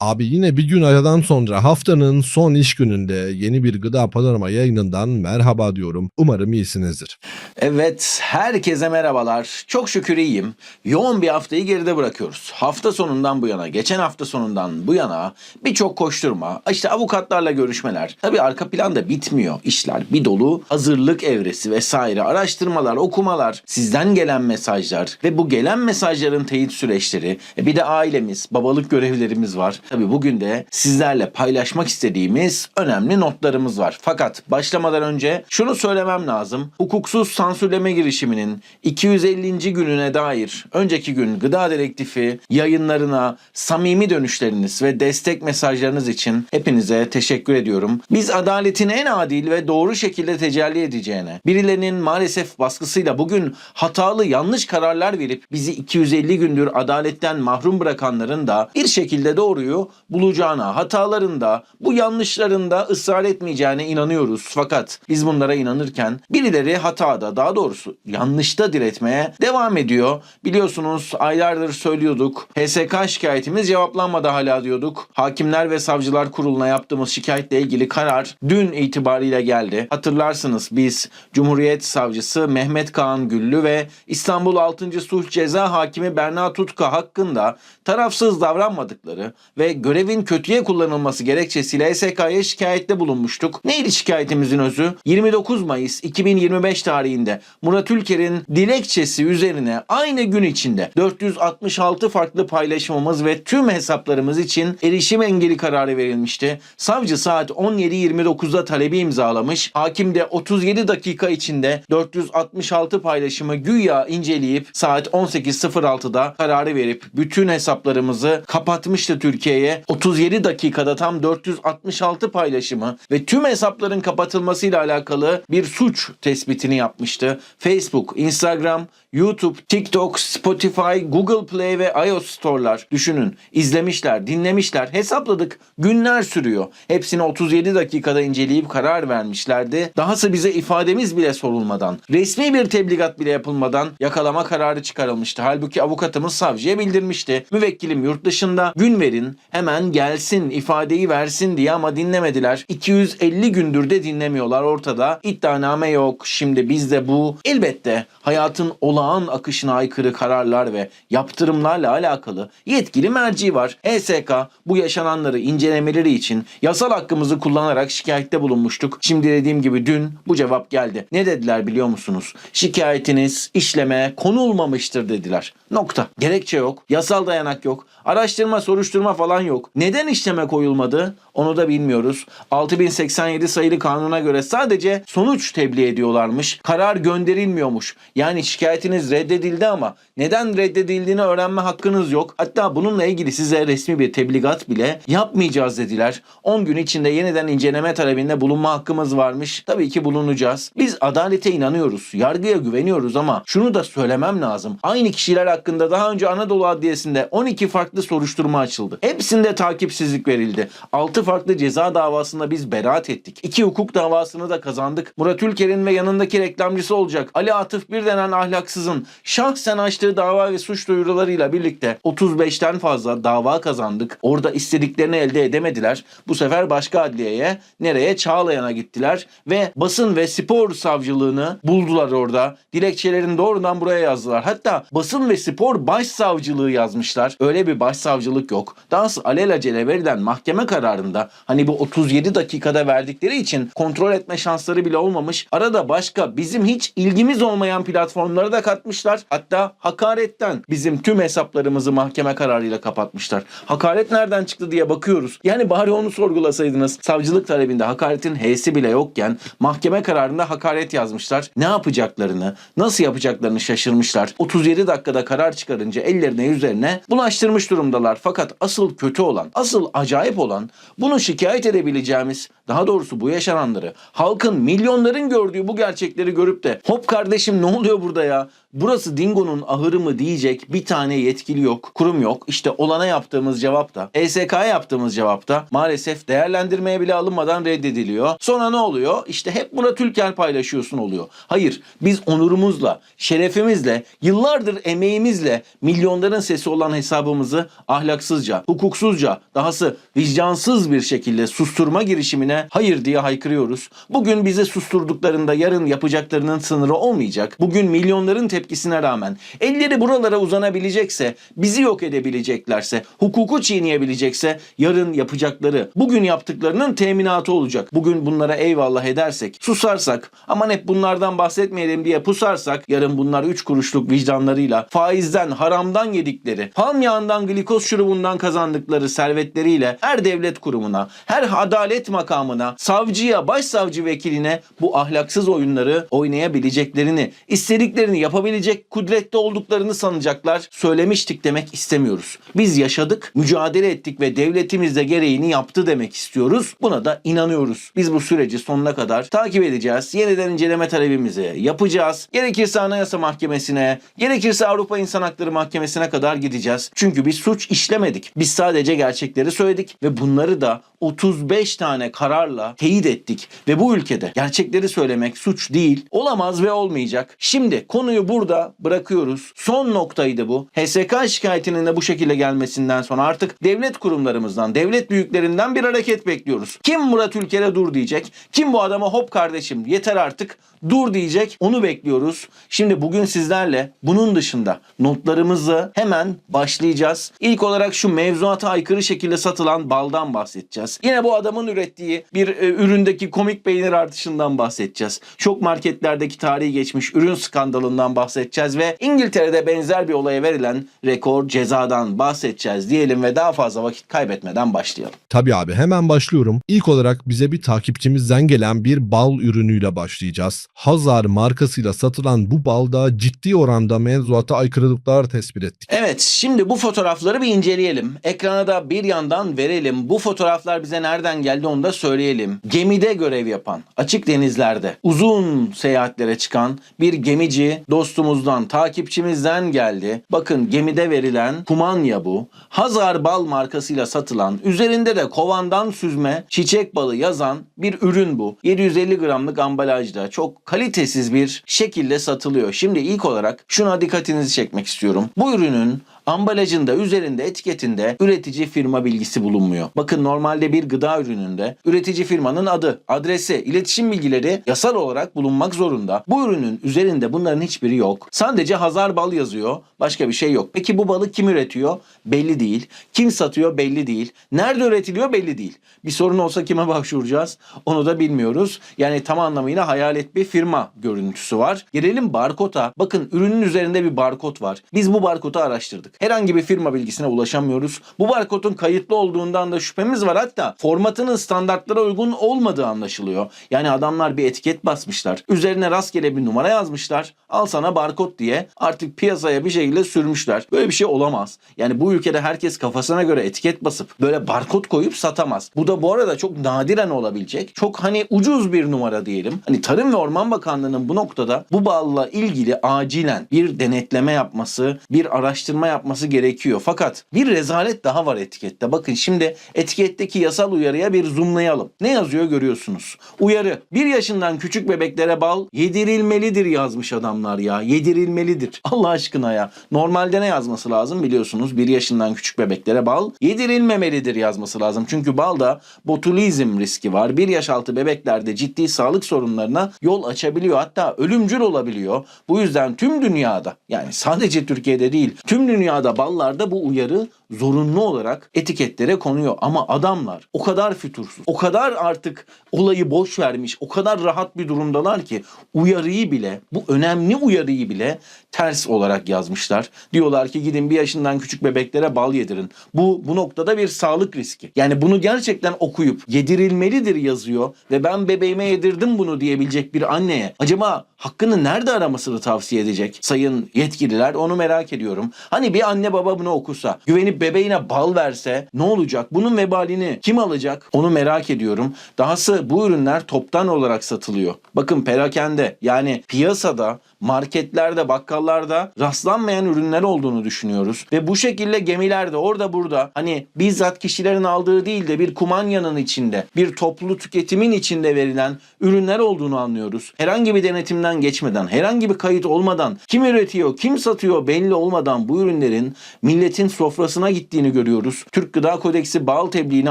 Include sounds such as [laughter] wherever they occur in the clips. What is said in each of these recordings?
Abi yine bir gün aradan sonra haftanın son iş gününde yeni bir gıda panorama yayınından merhaba diyorum. Umarım iyisinizdir. Evet, herkese merhabalar. Çok şükür iyiyim. Yoğun bir haftayı geride bırakıyoruz. Hafta sonundan bu yana, geçen hafta sonundan bu yana birçok koşturma, işte avukatlarla görüşmeler. Tabii arka planda bitmiyor işler. Bir dolu hazırlık evresi vesaire, araştırmalar, okumalar, sizden gelen mesajlar ve bu gelen mesajların teyit süreçleri. E bir de ailemiz, babalık görevlerimiz var. Tabii bugün de sizlerle paylaşmak istediğimiz önemli notlarımız var. Fakat başlamadan önce şunu söylemem lazım. Hukuksuz sansürleme girişiminin 250. gününe dair önceki gün Gıda Direktifi yayınlarına samimi dönüşleriniz ve destek mesajlarınız için hepinize teşekkür ediyorum. Biz adaletin en adil ve doğru şekilde tecelli edeceğine, birilerinin maalesef baskısıyla bugün hatalı yanlış kararlar verip bizi 250 gündür adaletten mahrum bırakanların da bir şekilde doğruyu bulacağına, hatalarında, bu yanlışlarında ısrar etmeyeceğine inanıyoruz. Fakat biz bunlara inanırken birileri hatada, daha doğrusu yanlışta diretmeye devam ediyor. Biliyorsunuz aylardır söylüyorduk. HSK şikayetimiz cevaplanmadı hala diyorduk. Hakimler ve Savcılar Kurulu'na yaptığımız şikayetle ilgili karar dün itibariyle geldi. Hatırlarsınız biz Cumhuriyet Savcısı Mehmet Kaan Güllü ve İstanbul 6. Sulh Ceza Hakimi Berna Tutka hakkında tarafsız davranmadıkları ve görevin kötüye kullanılması gerekçesiyle HSK'ya şikayette bulunmuştuk. Neydi şikayetimizin özü? 29 Mayıs 2025 tarihinde Murat Ülker'in dilekçesi üzerine aynı gün içinde 466 farklı paylaşımımız ve tüm hesaplarımız için erişim engeli kararı verilmişti. Savcı saat 17.29'da talebi imzalamış. Hakim de 37 dakika içinde 466 paylaşımı güya inceleyip saat 18.06'da kararı verip bütün hesaplarımızı kapatmıştı Türkiye'ye. 37 dakikada tam 466 paylaşımı ve tüm hesapların kapatılmasıyla alakalı bir suç tespitini yapmıştı. Facebook, Instagram, YouTube, TikTok, Spotify, Google Play ve iOS Store'lar düşünün. izlemişler, dinlemişler, hesapladık. Günler sürüyor. Hepsini 37 dakikada inceleyip karar vermişlerdi. Dahası bize ifademiz bile sorulmadan, resmi bir tebligat bile yapılmadan yakalama kararı çıkarılmıştı. Halbuki avukatımız savcıya bildirmişti. Müvekkilim yurt dışında gün verin hemen gelsin ifadeyi versin diye ama dinlemediler. 250 gündür de dinlemiyorlar ortada. İddianame yok. Şimdi bizde bu elbette hayatın olağan akışına aykırı kararlar ve yaptırımlarla alakalı yetkili merci var. HSK bu yaşananları incelemeleri için yasal hakkımızı kullanarak şikayette bulunmuştuk. Şimdi dediğim gibi dün bu cevap geldi. Ne dediler biliyor musunuz? Şikayetiniz işleme konulmamıştır dediler. Nokta. Gerekçe yok. Yasal dayanak yok. Araştırma, soruşturma falan yok. Neden işleme koyulmadı? Onu da bilmiyoruz. 6087 sayılı kanuna göre sadece sonuç tebliğ ediyorlarmış. Karar gönderilmiyormuş. Yani şikayetiniz reddedildi ama neden reddedildiğini öğrenme hakkınız yok. Hatta bununla ilgili size resmi bir tebligat bile yapmayacağız dediler. 10 gün içinde yeniden inceleme talebinde bulunma hakkımız varmış. Tabii ki bulunacağız. Biz adalete inanıyoruz. Yargıya güveniyoruz ama şunu da söylemem lazım. Aynı kişiler hakkında daha önce Anadolu Adliyesi'nde 12 farklı soruşturma açıldı. Hepsinde takipsizlik verildi. 6 farklı ceza davasında biz beraat ettik. 2 hukuk davasını da kazandık. Murat Ülker'in ve yanındaki reklamcısı olacak Ali Atıf bir denen ahlaksızın şahsen açtığı dava ve suç duyurularıyla birlikte 35'ten fazla dava kazandık. Orada istediklerini elde edemediler. Bu sefer başka adliyeye nereye? Çağlayan'a gittiler ve basın ve spor savcılığını buldular orada. Dilekçelerini doğrudan buraya yazdılar. Hatta basın ve spor başsavcılığı yazmışlar. Öyle bir başsavcılık yok. Dahası alelacele verilen mahkeme kararında hani bu 37 dakikada verdikleri için kontrol etme şansları bile olmamış. Arada başka bizim hiç ilgimiz olmayan platformları da katmışlar. Hatta hakaretten bizim tüm hesaplarımızı mahkeme kararıyla kapatmışlar. Hakaret nereden çıktı diye bakıyoruz. Yani bari onu sorgulasaydınız. Savcılık talebinde hakaretin H'si bile yokken mahkeme kararında hakaret yazmışlar. Ne yapacaklarını, nasıl yapacaklarını şaşırmışlar. 37 dakikada karar çıkarınca ellerine yüzlerine bulaştırmış durumdalar. Fakat asıl kötü olan, asıl acayip olan bunu şikayet edebileceğimiz, daha doğrusu bu yaşananları halkın, milyonların gördüğü bu gerçekleri görüp de hop kardeşim ne oluyor burada ya? burası Dingo'nun ahırı mı diyecek bir tane yetkili yok, kurum yok. İşte olana yaptığımız cevap da, ESK'ya yaptığımız cevap da maalesef değerlendirmeye bile alınmadan reddediliyor. Sonra ne oluyor? İşte hep Murat Ülker paylaşıyorsun oluyor. Hayır, biz onurumuzla, şerefimizle, yıllardır emeğimizle milyonların sesi olan hesabımızı ahlaksızca, hukuksuzca, dahası vicdansız bir şekilde susturma girişimine hayır diye haykırıyoruz. Bugün bizi susturduklarında yarın yapacaklarının sınırı olmayacak. Bugün milyonların tepkisine rağmen elleri buralara uzanabilecekse, bizi yok edebileceklerse, hukuku çiğneyebilecekse yarın yapacakları, bugün yaptıklarının teminatı olacak. Bugün bunlara eyvallah edersek, susarsak, aman hep bunlardan bahsetmeyelim diye pusarsak, yarın bunlar 3 kuruşluk vicdanlarıyla, faizden, haramdan yedikleri, palm yağından, glikoz şurubundan kazandıkları servetleriyle her devlet kurumuna, her adalet makamına, savcıya, başsavcı vekiline bu ahlaksız oyunları oynayabileceklerini, istediklerini yapabilecek kudrette olduklarını sanacaklar. Söylemiştik demek istemiyoruz. Biz yaşadık, mücadele ettik ve devletimiz de gereğini yaptı demek istiyoruz. Buna da inanıyoruz. Biz bu süreci sonuna kadar takip edeceğiz. Yeniden inceleme talebimizi yapacağız. Gerekirse Anayasa Mahkemesi'ne, gerekirse Avrupa İnsan Hakları Mahkemesi'ne kadar gideceğiz. Çünkü biz suç işlemedik. Biz sadece gerçekleri söyledik ve bunları da 35 tane kararla teyit ettik. Ve bu ülkede gerçekleri söylemek suç değil, olamaz ve olmayacak. Şimdi konuyu burada bırakıyoruz. Son noktaydı bu. HSK şikayetinin de bu şekilde gelmesinden sonra artık devlet kurumlarımızdan, devlet büyüklerinden bir hareket bekliyoruz. Kim Murat Ülker'e dur diyecek? Kim bu adama hop kardeşim yeter artık dur diyecek? Onu bekliyoruz. Şimdi bugün sizlerle bunun dışında notlarımızı hemen başlayacağız. İlk olarak şu mevzuata aykırı şekilde satılan baldan bahsedeceğiz. Yine bu adamın ürettiği bir e, üründeki komik peynir artışından bahsedeceğiz. Çok marketlerdeki tarihi geçmiş ürün skandalından bahsedeceğiz ve İngiltere'de benzer bir olaya verilen rekor cezadan bahsedeceğiz diyelim ve daha fazla vakit kaybetmeden başlayalım. Tabii abi hemen başlıyorum. İlk olarak bize bir takipçimizden gelen bir bal ürünüyle başlayacağız. Hazar markasıyla satılan bu balda ciddi oranda mevzuata aykırılıklar tespit ettik. Evet şimdi bu fotoğrafları bir inceleyelim. Ekrana da bir yandan verelim. Bu fotoğraflar bize nereden geldi onu da söyleyelim. Gemide görev yapan, açık denizlerde uzun seyahatlere çıkan bir gemici dostumuzdan, takipçimizden geldi. Bakın gemide verilen kumanya bu. Hazar bal markasıyla satılan, üzerinde de kovandan süzme çiçek balı yazan bir ürün bu. 750 gramlık ambalajda çok kalitesiz bir şekilde satılıyor. Şimdi ilk olarak şuna dikkatinizi çekmek istiyorum. Bu ürünün ambalajında, üzerinde, etiketinde üretici firma bilgisi bulunmuyor. Bakın normalde bir gıda ürününde üretici firmanın adı, adresi, iletişim bilgileri yasal olarak bulunmak zorunda. Bu ürünün üzerinde bunların hiçbiri yok. Sadece Hazar bal yazıyor. Başka bir şey yok. Peki bu balı kim üretiyor? Belli değil. Kim satıyor? Belli değil. Nerede üretiliyor? Belli değil. Bir sorun olsa kime [laughs] başvuracağız? Onu da bilmiyoruz. Yani tam anlamıyla hayalet bir firma görüntüsü var. Gelelim barkoda. Bakın ürünün üzerinde bir barkod var. Biz bu barkodu araştırdık. Herhangi bir firma bilgisine ulaşamıyoruz. Bu barkodun kayıtlı olduğundan da şüphemiz var. Hatta formatının standartlara uygun olmadığı anlaşılıyor. Yani adamlar bir etiket basmışlar. Üzerine rastgele bir numara yazmışlar. Al sana barkod diye artık piyasaya bir şekilde sürmüşler. Böyle bir şey olamaz. Yani bu ülkede herkes kafasına göre etiket basıp böyle barkod koyup satamaz. Bu da bu arada çok nadiren olabilecek. Çok hani ucuz bir numara diyelim. Hani Tarım ve Orman Bakanlığı'nın bu noktada bu balla ilgili acilen bir denetleme yapması, bir araştırma yapması gerekiyor. Fakat bir rezalet daha var etikette. Bakın şimdi etiketteki yasal uyarıya bir zoomlayalım. Ne yazıyor görüyorsunuz. Uyarı. Bir yaşından küçük bebeklere bal yedirilmelidir yazmış adamlar ya. Yedirilmelidir. [laughs] Allah aşkına ya. Normalde ne yazması lazım biliyorsunuz. Bir yaşından küçük bebeklere bal yedirilmemelidir yazması lazım. Çünkü balda botulizm riski var. Bir yaş altı bebeklerde ciddi sağlık sorunlarına yol açabiliyor. Hatta ölümcül olabiliyor. Bu yüzden tüm dünyada yani sadece Türkiye'de değil tüm dünyada ballarda bu uyarı zorunlu olarak etiketlere konuyor. Ama adamlar o kadar fütursuz, o kadar artık olayı boş vermiş, o kadar rahat bir durumdalar ki uyarıyı bile, bu önemli uyarıyı bile ters olarak yazmışlar. Diyorlar ki gidin bir yaşından küçük bebeklere bal yedirin. Bu bu noktada bir sağlık riski. Yani bunu gerçekten okuyup yedirilmelidir yazıyor ve ben bebeğime yedirdim bunu diyebilecek bir anneye acaba hakkını nerede aramasını tavsiye edecek sayın yetkililer onu merak ediyorum. Hani bir anne baba bunu okusa, güvenip bebeğine bal verse ne olacak? Bunun vebalini kim alacak? Onu merak ediyorum. Dahası bu ürünler toptan olarak satılıyor. Bakın perakende yani piyasada marketlerde, bakkallarda rastlanmayan ürünler olduğunu düşünüyoruz. Ve bu şekilde gemilerde orada burada hani bizzat kişilerin aldığı değil de bir kumanyanın içinde, bir toplu tüketimin içinde verilen ürünler olduğunu anlıyoruz. Herhangi bir denetimden geçmeden, herhangi bir kayıt olmadan, kim üretiyor, kim satıyor belli olmadan bu ürünlerin milletin sofrasına gittiğini görüyoruz. Türk Gıda Kodeksi bal tebliğine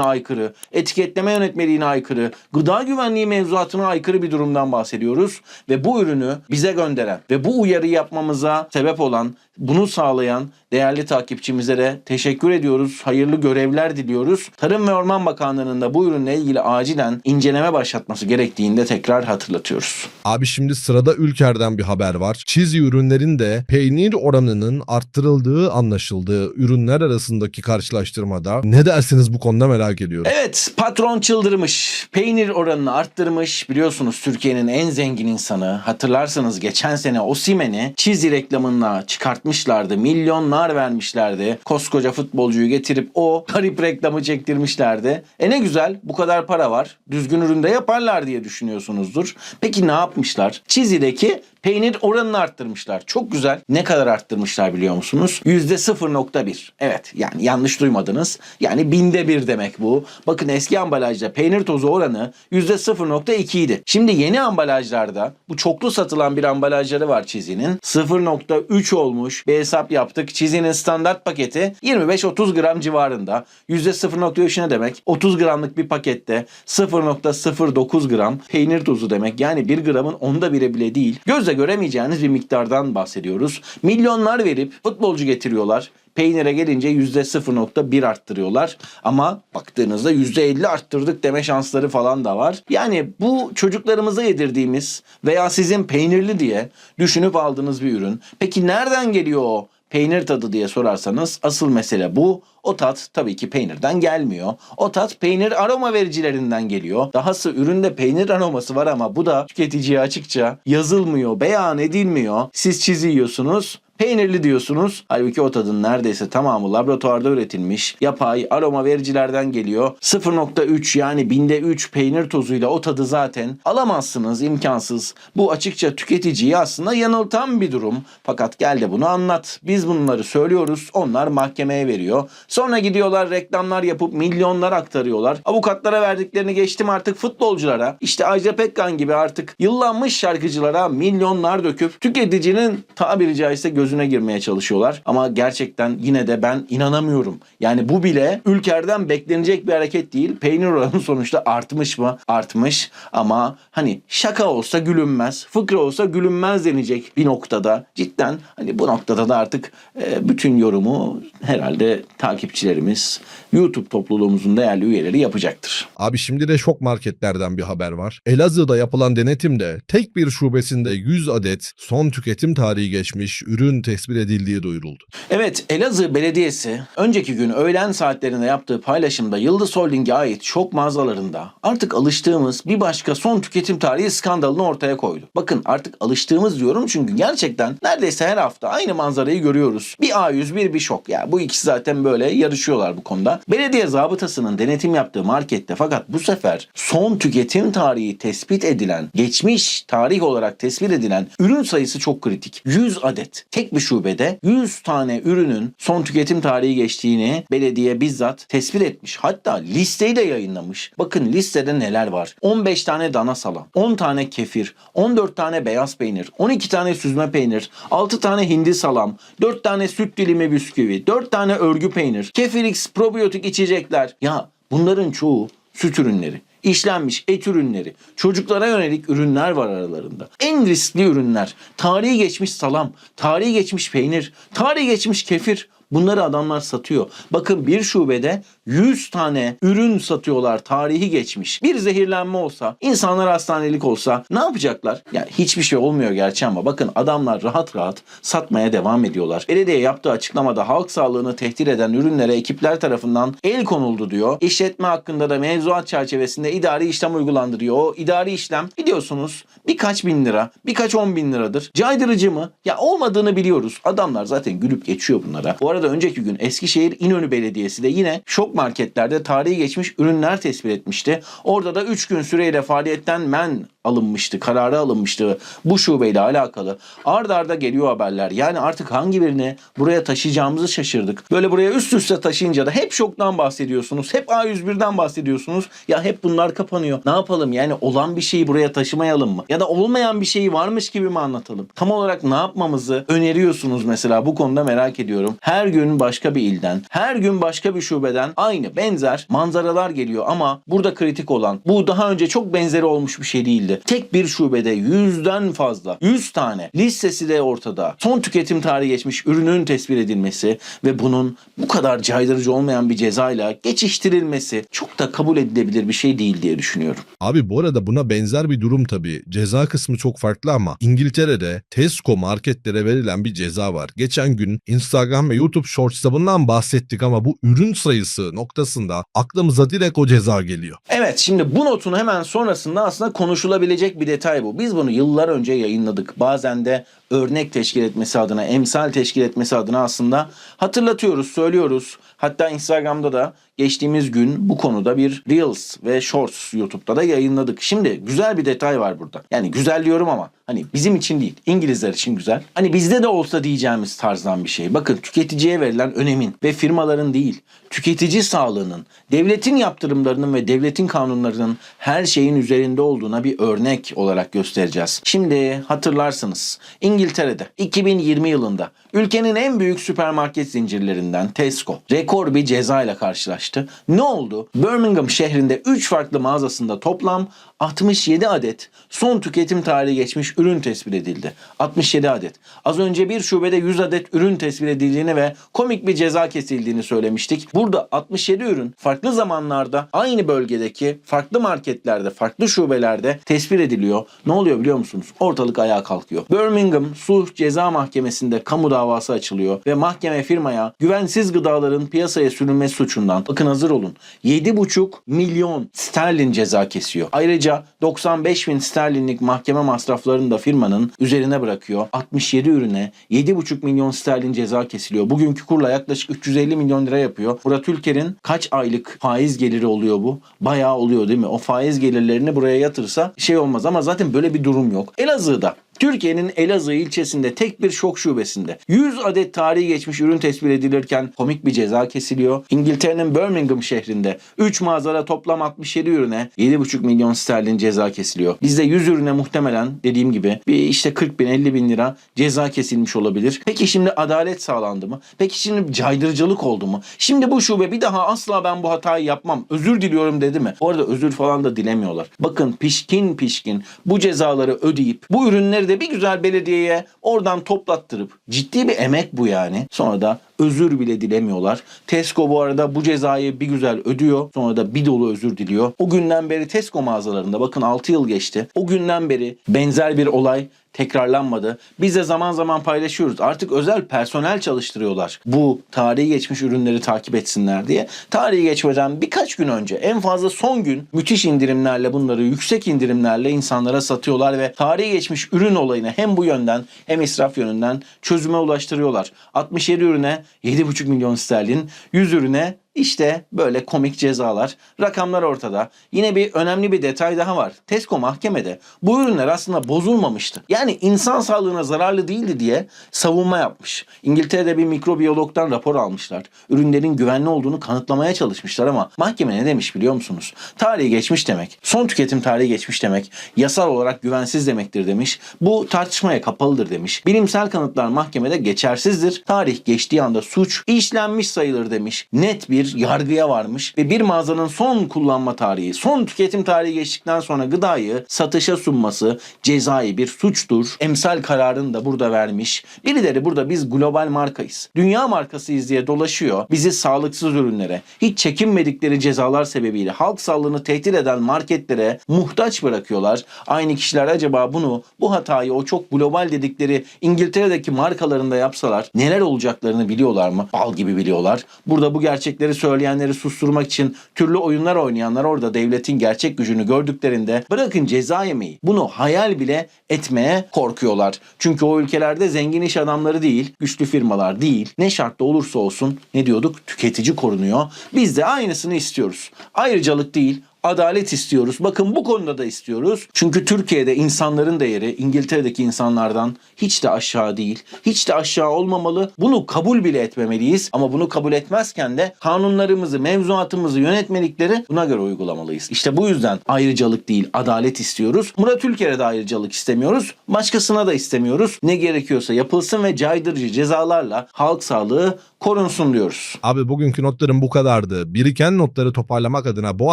aykırı, etiketleme yönetmeliğine aykırı, gıda güvenliği mevzuatına aykırı bir durumdan bahsediyoruz. Ve bu ürünü bize gönderen ve bu uyarı yapmamıza sebep olan, bunu sağlayan değerli takipçimize de teşekkür ediyoruz. Hayırlı görevler diliyoruz. Tarım ve Orman Bakanlığı'nın da bu ürünle ilgili acilen inceleme başlatması gerektiğini de tekrar hatırlatıyoruz. Abi şimdi sırada Ülker'den bir haber var. Çizi ürünlerin de peynir oranının arttırıldığı anlaşıldığı ürünler arasındaki karşılaştırmada ne dersiniz bu konuda merak ediyorum. Evet patron çıldırmış. Peynir oranını arttırmış. Biliyorsunuz Türkiye'nin en zengin insanı. Hatırlarsanız geçen sene Osimen'i çizi reklamına çıkartmışlardı. Milyonlar vermişlerdi. Koskoca futbolcuyu getirip o garip reklamı çektirmişlerdi. E ne güzel bu kadar para var. Düzgün üründe yaparlar diye düşünüyorsunuzdur. Peki ne yapmışlar? Çizi'deki peynir oranını arttırmışlar. Çok güzel. Ne kadar arttırmışlar biliyor musunuz? %0.1. Evet yani yanlış duymadınız. Yani binde bir demek bu. Bakın eski ambalajda peynir tozu oranı %0.2 idi. Şimdi yeni ambalajlarda bu çoklu satılan bir ambalajları var Çizi'nin. 0.3 olmuş. Bir hesap yaptık. Çizi'nin standart paketi 25-30 gram civarında. %0.3 ne demek? 30 gramlık bir pakette 0.09 gram peynir tozu demek. Yani 1 gramın onda biri bile değil. Gözle göremeyeceğiniz bir miktardan bahsediyoruz. Milyonlar verip futbolcu getiriyorlar. Peynire gelince %0.1 arttırıyorlar. Ama baktığınızda %50 arttırdık deme şansları falan da var. Yani bu çocuklarımıza yedirdiğimiz veya sizin peynirli diye düşünüp aldığınız bir ürün. Peki nereden geliyor o peynir tadı diye sorarsanız asıl mesele bu. O tat tabii ki peynirden gelmiyor. O tat peynir aroma vericilerinden geliyor. Dahası üründe peynir aroması var ama bu da tüketiciye açıkça yazılmıyor, beyan edilmiyor. Siz çizi yiyorsunuz. Peynirli diyorsunuz. Halbuki o tadın neredeyse tamamı laboratuvarda üretilmiş. Yapay aroma vericilerden geliyor. 0.3 yani binde 3 peynir tozuyla o tadı zaten alamazsınız imkansız. Bu açıkça tüketiciyi aslında yanıltan bir durum. Fakat gel de bunu anlat. Biz bunları söylüyoruz. Onlar mahkemeye veriyor. Sonra gidiyorlar reklamlar yapıp milyonlar aktarıyorlar. Avukatlara verdiklerini geçtim artık futbolculara. İşte Ajda Pekkan gibi artık yıllanmış şarkıcılara milyonlar döküp tüketicinin tabiri caizse gözüne girmeye çalışıyorlar. Ama gerçekten yine de ben inanamıyorum. Yani bu bile ülkerden beklenecek bir hareket değil. Peynir oranı [laughs] sonuçta artmış mı? Artmış ama hani şaka olsa gülünmez, fıkra olsa gülünmez denecek bir noktada. Cidden hani bu noktada da artık e, bütün yorumu herhalde takipçilerimiz, YouTube topluluğumuzun değerli üyeleri yapacaktır. Abi şimdi de şok marketlerden bir haber var. Elazığ'da yapılan denetimde tek bir şubesinde 100 adet son tüketim tarihi geçmiş ürün tespit edildiği duyuruldu. Evet Elazığ Belediyesi önceki gün öğlen saatlerinde yaptığı paylaşımda Yıldız Holding'e ait şok mağazalarında artık alıştığımız bir başka son tüketim tarihi skandalını ortaya koydu. Bakın artık alıştığımız diyorum çünkü gerçekten neredeyse her hafta aynı manzarayı görüyoruz. Bir A101 bir, şok ya bu ikisi zaten böyle yarışıyorlar bu konuda. Belediye zabıtasının denetim yaptığı markette fakat bu sefer son tüketim tarihi tespit edilen, geçmiş tarih olarak tespit edilen ürün sayısı çok kritik. 100 adet. Tek bir şubede 100 tane ürünün son tüketim tarihi geçtiğini belediye bizzat tespit etmiş. Hatta listeyi de yayınlamış. Bakın listede neler var? 15 tane dana salam, 10 tane kefir, 14 tane beyaz peynir, 12 tane süzme peynir, 6 tane hindi salam, 4 tane süt dilimi bisküvi, 4 tane örgü peynir, kefir X probiyotik içecekler. Ya bunların çoğu süt ürünleri işlenmiş et ürünleri, çocuklara yönelik ürünler var aralarında. En riskli ürünler, tarihi geçmiş salam, tarihi geçmiş peynir, tarihi geçmiş kefir. Bunları adamlar satıyor. Bakın bir şubede 100 tane ürün satıyorlar tarihi geçmiş. Bir zehirlenme olsa, insanlar hastanelik olsa ne yapacaklar? Yani hiçbir şey olmuyor gerçi ama bakın adamlar rahat rahat satmaya devam ediyorlar. Belediye yaptığı açıklamada halk sağlığını tehdit eden ürünlere ekipler tarafından el konuldu diyor. İşletme hakkında da mevzuat çerçevesinde idari işlem uygulandı diyor. O idari işlem biliyorsunuz birkaç bin lira, birkaç on bin liradır. Caydırıcı mı? Ya olmadığını biliyoruz. Adamlar zaten gülüp geçiyor bunlara. Bu arada önceki gün Eskişehir İnönü Belediyesi de yine şok marketlerde tarihi geçmiş ürünler tespit etmişti. Orada da 3 gün süreyle faaliyetten men alınmıştı, kararı alınmıştı bu şubeyle alakalı. Ard arda geliyor haberler. Yani artık hangi birini buraya taşıyacağımızı şaşırdık. Böyle buraya üst üste taşıyınca da hep şoktan bahsediyorsunuz. Hep A101'den bahsediyorsunuz. Ya hep bunlar kapanıyor. Ne yapalım yani olan bir şeyi buraya taşımayalım mı? Ya da olmayan bir şeyi varmış gibi mi anlatalım? Tam olarak ne yapmamızı öneriyorsunuz mesela bu konuda merak ediyorum. Her gün başka bir ilden, her gün başka bir şubeden aynı benzer manzaralar geliyor ama burada kritik olan bu daha önce çok benzeri olmuş bir şey değildi. Tek bir şubede yüzden fazla, 100 tane listesi de ortada. Son tüketim tarihi geçmiş ürünün tespit edilmesi ve bunun bu kadar caydırıcı olmayan bir cezayla geçiştirilmesi çok da kabul edilebilir bir şey değil diye düşünüyorum. Abi bu arada buna benzer bir durum tabii. Ceza kısmı çok farklı ama İngiltere'de Tesco marketlere verilen bir ceza var. Geçen gün Instagram ve YouTube Shorts'ta bundan bahsettik ama bu ürün sayısı noktasında aklımıza direkt o ceza geliyor. Evet şimdi bu notun hemen sonrasında aslında konuşulabilecek bir detay bu. Biz bunu yıllar önce yayınladık. Bazen de örnek teşkil etmesi adına, emsal teşkil etmesi adına aslında hatırlatıyoruz, söylüyoruz. Hatta Instagram'da da geçtiğimiz gün bu konuda bir Reels ve Shorts YouTube'da da yayınladık. Şimdi güzel bir detay var burada. Yani güzel diyorum ama hani bizim için değil, İngilizler için güzel. Hani bizde de olsa diyeceğimiz tarzdan bir şey. Bakın tüketiciye verilen önemin ve firmaların değil, tüketici sağlığının, devletin yaptırımlarının ve devletin kanunlarının her şeyin üzerinde olduğuna bir örnek olarak göstereceğiz. Şimdi hatırlarsınız İngiltere'de 2020 yılında ülkenin en büyük süpermarket zincirlerinden Tesco rekor bir ceza ile karşılaştı. Ne oldu? Birmingham şehrinde 3 farklı mağazasında toplam 67 adet son tüketim tarihi geçmiş ürün tespit edildi. 67 adet. Az önce bir şubede 100 adet ürün tespit edildiğini ve komik bir ceza kesildiğini söylemiştik. Burada 67 ürün farklı zamanlarda aynı bölgedeki farklı marketlerde, farklı şubelerde tespit ediliyor. Ne oluyor biliyor musunuz? Ortalık ayağa kalkıyor. Birmingham Sulh Ceza Mahkemesi'nde kamu davası açılıyor ve mahkeme firmaya güvensiz gıdaların piyasaya sürülmesi suçundan bakın hazır olun 7,5 milyon sterlin ceza kesiyor. Ayrıca 95 bin sterlinlik mahkeme masraflarını da firmanın üzerine bırakıyor. 67 ürüne 7,5 milyon sterlin ceza kesiliyor. Bugünkü kurla yaklaşık 350 milyon lira yapıyor. Murat Ülker'in kaç aylık faiz geliri oluyor bu? Bayağı oluyor değil mi? O faiz gelirlerini buraya yatırsa şey olmaz ama zaten böyle bir durum yok. Elazığ'da Türkiye'nin Elazığ ilçesinde tek bir şok şubesinde 100 adet tarihi geçmiş ürün tespit edilirken komik bir ceza kesiliyor. İngiltere'nin Birmingham şehrinde 3 mağazada toplam 67 ürüne 7,5 milyon sterlin ceza kesiliyor. Bizde 100 ürüne muhtemelen dediğim gibi bir işte 40 bin 50 bin lira ceza kesilmiş olabilir. Peki şimdi adalet sağlandı mı? Peki şimdi caydırıcılık oldu mu? Şimdi bu şube bir daha asla ben bu hatayı yapmam özür diliyorum dedi mi? Bu arada özür falan da dilemiyorlar. Bakın pişkin pişkin bu cezaları ödeyip bu ürünleri de bir güzel belediyeye oradan toplattırıp ciddi bir emek bu yani. Sonra da özür bile dilemiyorlar. Tesco bu arada bu cezayı bir güzel ödüyor. Sonra da bir dolu özür diliyor. O günden beri Tesco mağazalarında bakın 6 yıl geçti. O günden beri benzer bir olay tekrarlanmadı. Biz de zaman zaman paylaşıyoruz. Artık özel personel çalıştırıyorlar. Bu tarihi geçmiş ürünleri takip etsinler diye. Tarihi geçmeden birkaç gün önce en fazla son gün müthiş indirimlerle bunları yüksek indirimlerle insanlara satıyorlar ve tarihi geçmiş ürün olayını hem bu yönden hem israf yönünden çözüme ulaştırıyorlar. 67 ürüne 7,5 milyon sterlin, 100 ürüne işte böyle komik cezalar. Rakamlar ortada. Yine bir önemli bir detay daha var. Tesco mahkemede bu ürünler aslında bozulmamıştı. Yani insan sağlığına zararlı değildi diye savunma yapmış. İngiltere'de bir mikrobiyologdan rapor almışlar. Ürünlerin güvenli olduğunu kanıtlamaya çalışmışlar ama mahkeme ne demiş biliyor musunuz? Tarihi geçmiş demek. Son tüketim tarihi geçmiş demek. Yasal olarak güvensiz demektir demiş. Bu tartışmaya kapalıdır demiş. Bilimsel kanıtlar mahkemede geçersizdir. Tarih geçtiği anda suç işlenmiş sayılır demiş. Net bir yargıya varmış ve bir mağazanın son kullanma tarihi, son tüketim tarihi geçtikten sonra gıdayı satışa sunması cezai bir suçtur. Emsal kararını da burada vermiş. Birileri burada biz global markayız. Dünya markasıyız diye dolaşıyor. Bizi sağlıksız ürünlere, hiç çekinmedikleri cezalar sebebiyle halk sağlığını tehdit eden marketlere muhtaç bırakıyorlar. Aynı kişiler acaba bunu, bu hatayı o çok global dedikleri İngiltere'deki markalarında yapsalar neler olacaklarını biliyorlar mı? Bal gibi biliyorlar. Burada bu gerçekleri söyleyenleri susturmak için türlü oyunlar oynayanlar orada devletin gerçek gücünü gördüklerinde bırakın ceza yemeyi bunu hayal bile etmeye korkuyorlar. Çünkü o ülkelerde zengin iş adamları değil, güçlü firmalar değil. Ne şartta olursa olsun ne diyorduk? Tüketici korunuyor. Biz de aynısını istiyoruz. Ayrıcalık değil, adalet istiyoruz. Bakın bu konuda da istiyoruz. Çünkü Türkiye'de insanların değeri İngiltere'deki insanlardan hiç de aşağı değil. Hiç de aşağı olmamalı. Bunu kabul bile etmemeliyiz. Ama bunu kabul etmezken de kanunlarımızı, mevzuatımızı, yönetmelikleri buna göre uygulamalıyız. İşte bu yüzden ayrıcalık değil, adalet istiyoruz. Murat Ülker'e de ayrıcalık istemiyoruz. Başkasına da istemiyoruz. Ne gerekiyorsa yapılsın ve caydırıcı cezalarla halk sağlığı korunsun diyoruz. Abi bugünkü notlarım bu kadardı. Biriken notları toparlamak adına bu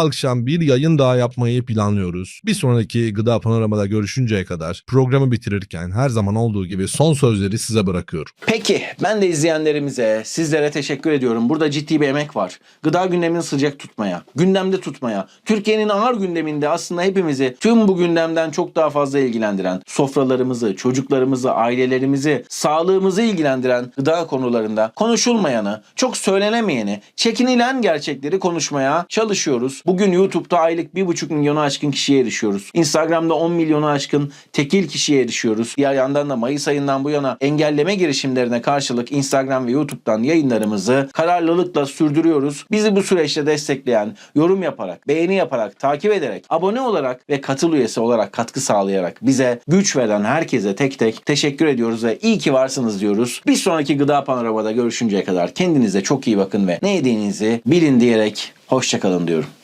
akşam bir yayın daha yapmayı planlıyoruz. Bir sonraki Gıda Panorama'da görüşünceye kadar programı bitirirken her zaman olduğu gibi son sözleri size bırakıyorum. Peki ben de izleyenlerimize, sizlere teşekkür ediyorum. Burada ciddi bir emek var. Gıda gündemini sıcak tutmaya, gündemde tutmaya, Türkiye'nin ağır gündeminde aslında hepimizi tüm bu gündemden çok daha fazla ilgilendiren, sofralarımızı, çocuklarımızı, ailelerimizi, sağlığımızı ilgilendiren gıda konularında konuşulmayanı, çok söylenemeyeni, çekinilen gerçekleri konuşmaya çalışıyoruz. Bugün YouTube'da aylık 1,5 milyonu aşkın kişiye erişiyoruz. Instagram'da 10 milyonu aşkın tekil kişiye erişiyoruz. Diğer yandan da Mayıs ayından bu yana engelleme girişimlerine karşılık Instagram ve YouTube'dan yayınlarımızı kararlılıkla sürdürüyoruz. Bizi bu süreçte destekleyen, yorum yaparak, beğeni yaparak, takip ederek, abone olarak ve katıl üyesi olarak katkı sağlayarak bize güç veren herkese tek tek teşekkür ediyoruz ve iyi ki varsınız diyoruz. Bir sonraki Gıda Panorama'da görüşünceye kadar kendinize çok iyi bakın ve ne yediğinizi bilin diyerek hoşçakalın diyorum.